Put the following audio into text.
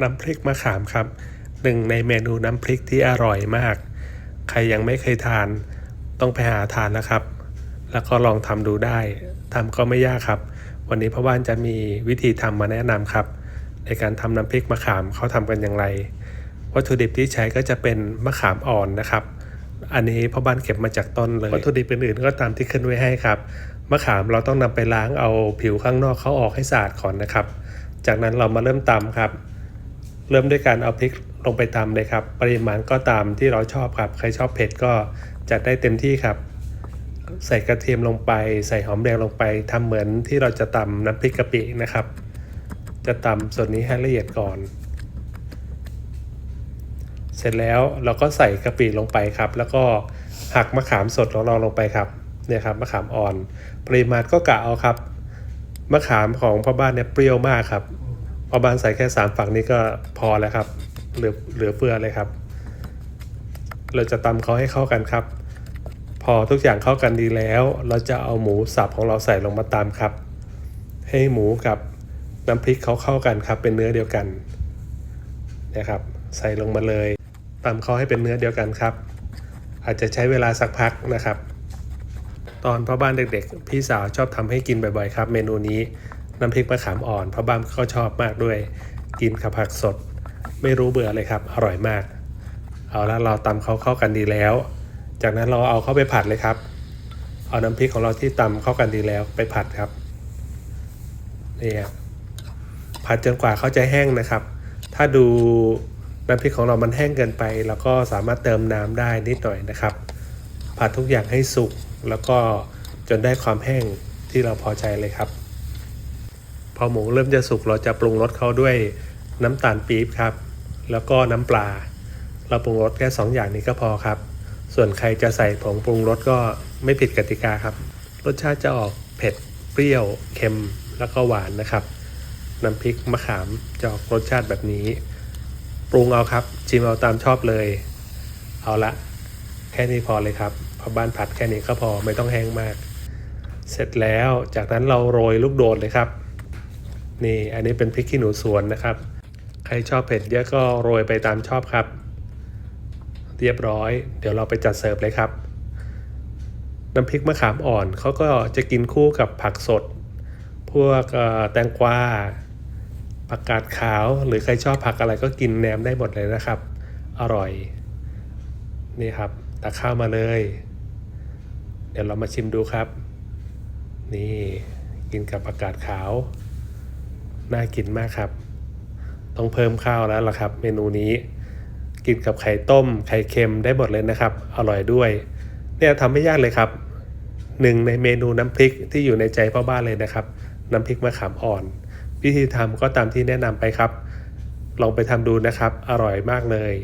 น้ำพริกมะขามครับหนึ่งในเมนูน้ำพริกที่อร่อยมาก ใครยังไม่เคยทานต้องไปหาทานนะครับ แล้วก็ลองทำดูได้ทำก็ไม่ยากครับ วันนี้พ่อบ้านจะมีวิธีทำมาแนะนำครับ ในการทำน้ำพริกมะขามเขาทำกันอย่างไร วัตถุดิบที่ใช้ก็จะเป็นมะขามอ่อนนะครับ อันนี้พ่อบ้านเก็บมาจากต้นเลย วัตถุดิบอื่นๆก็ตามที่ขึ้นไว้ให้ครับมะขามเราต้องนำไปล้างเอาผิวข้างนอกเขาออกให้สะอาดก่อนนะครับ จากนั้นเรามาเริ่มตำครับ เริ่มด้วยการเอาพริกลงไปตำเลยครับ ปริมาณก็ตามที่เราชอบครับ ใครชอบเผ็ดก็จัดได้เต็มที่ครับ ใส่กระเทียมลงไป ใส่หอมแดงลงไปทำเหมือนที่เราจะตำน้ำพริกกะปินะครับ จะตำส่วนนี้ให้ละเอียดก่อน เสร็จแล้วเราก็ใส่กะปิลงไปครับ แล้วก็หักมะขามสดของเราลงไปครับเนี่ยครับมะขามอ่อน ปริมาณก็กะเอาครับมะขามของพ่อบ้านเนี่ยเปรี้ยวมากครับ พ่อบ้านใส่แค่สามฝักนี้ก็พอแล้วครับ เหลือเหลือเฟือเลยครับ เราจะตำเขาให้เข้ากันครับ พอทุกอย่างเข้ากันดีแล้ว เราจะเอาหมูสับของเราใส่ลงมาตำครับ ให้หมูกับน้ำพริกเขาเข้ากันครับ เป็นเนื้อเดียวกันนะครับ ใส่ลงมาเลยตำเขาให้เป็นเนื้อเดียวกันครับ อาจจะใช้เวลาสักพักนะครับ ตอนพ่อบ้านเด็กๆ พี่สาวชอบทำให้กินบ่อยๆครับ เมนูนี้ น้ำพริกมะขามอ่อนเพ่อบ้านก็ชอบมากด้วย กินกับผักสด ไม่รู้เบื่อเลยครับ อร่อยมาก เอาละเราตำเขาเข้ากันดีแล้ว จากนั้นเราเอาเข้าไปผัดเลยครับ เอาน้ำพริกของเราที่ตำเข้ากันดีแล้วไปผัดครับนี่ครับผัดจนกว่าเขาจะแห้งนะครับ ถ้าดูน้ำพริกของเรามันแห้งเกินไปเราก็สามารถเติมน้ำได้นิดหน่อยนะครับ ผัดทุกอย่างให้สุกแล้วก็จนได้ความแห้งที่เราพอใจเลยครับ พอหมูเริ่มจะสุกเราจะปรุงรสเขาด้วยน้ำตาลปี๊บครับ แล้วก็น้ำปลา เราปรุงรสแค่2ออย่างนี้ก็พอครับ ส่วนใครจะใส่ผงปรุงรสก็ไม่ผิดกติกาครับ รสชาติจะออกเผ็ด เปรี้ยว เค็ม แล้วก็หวานนะครับ น้ำพริกมะขามจะออกรสชาติแบบนี้ ปรุงเอาครับชิมเอาตามชอบเลย เอาละ แค่นี้พอเลยครับพอบ้านผัดแค่นี้ก็พอไม่ต้องแห้งมาก เสร็จแล้วจากนั้นเราโรยลูกโดดเลยครับ นี่อันนี้เป็นพริกขี้หนูสวนนะครับ ใครชอบเผ็ดเยอะก็โรยไปตามชอบครับ เรียบร้อย เดี๋ยวเราไปจัดเสิร์ฟเลยครับ น้ำพริกมะขามอ่อนเขาก็จะกินคู่กับผักสด พวกแตงกวาผักกาดขาวหรือใครชอบผักอะไรก็กินแหนมได้หมดเลยนะครับ อร่อย นี่ครับตักข้าวมาเลย เดี๋ยวเรามาชิมดูครับ นี่กินกับผักกาดขาว น่ากินมากครับ ต้องเพิ่มข้าวแล้วล่ะครับ เมนูนี้ กินกับไข่ต้ม ไข่เค็มได้หมดเลยนะครับ อร่อยด้วย เนี่ยทำไม่ยากเลยครับหนึ่งในเมนูน้ำพริกที่อยู่ในใจพ่อบ้านเลยนะครับ น้ำพริกมะขามอ่อน วิธีทำก็ตามที่แนะนำไปครับ ลองไปทำดูนะครับ อร่อยมากเลย